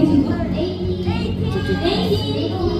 18. 18. 18. 18. 18.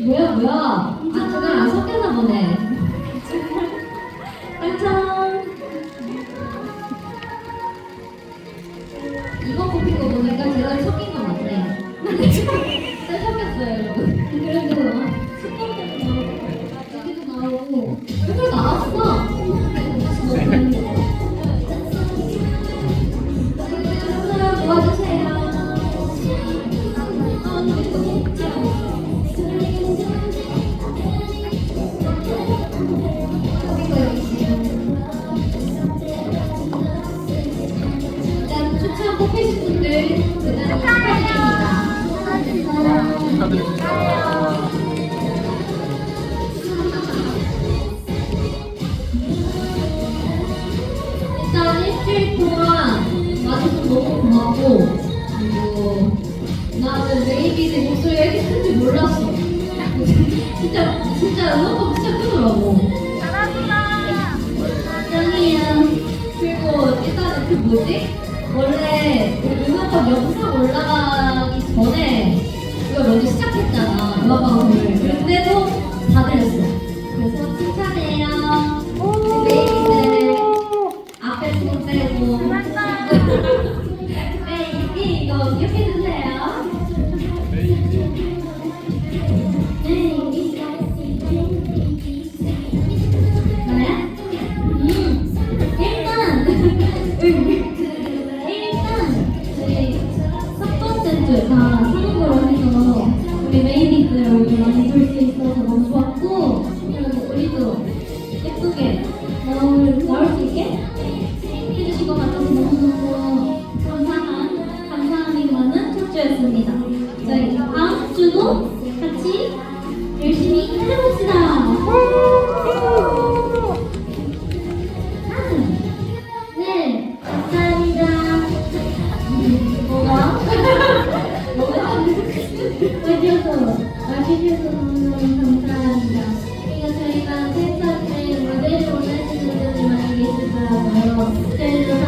뭐야 뭐야 아 그거랑 섞였나 보네 축하드립니다. 일단 일주일 동안 와줘서 너무 고맙고 그리고 나는 레이비드 목소리가 이렇게 큰 줄 몰랐어. 진짜 진짜 너무 진짜 크더라고. 짱이야 그리고 일단은 그 뭐지? 원래 그 우리 음악과 영상 올라가 이거 이렇게 주세요. 뭐야? 네, 음. 일단 음, 일단 저희 첫 번째 줄. Hallelujah.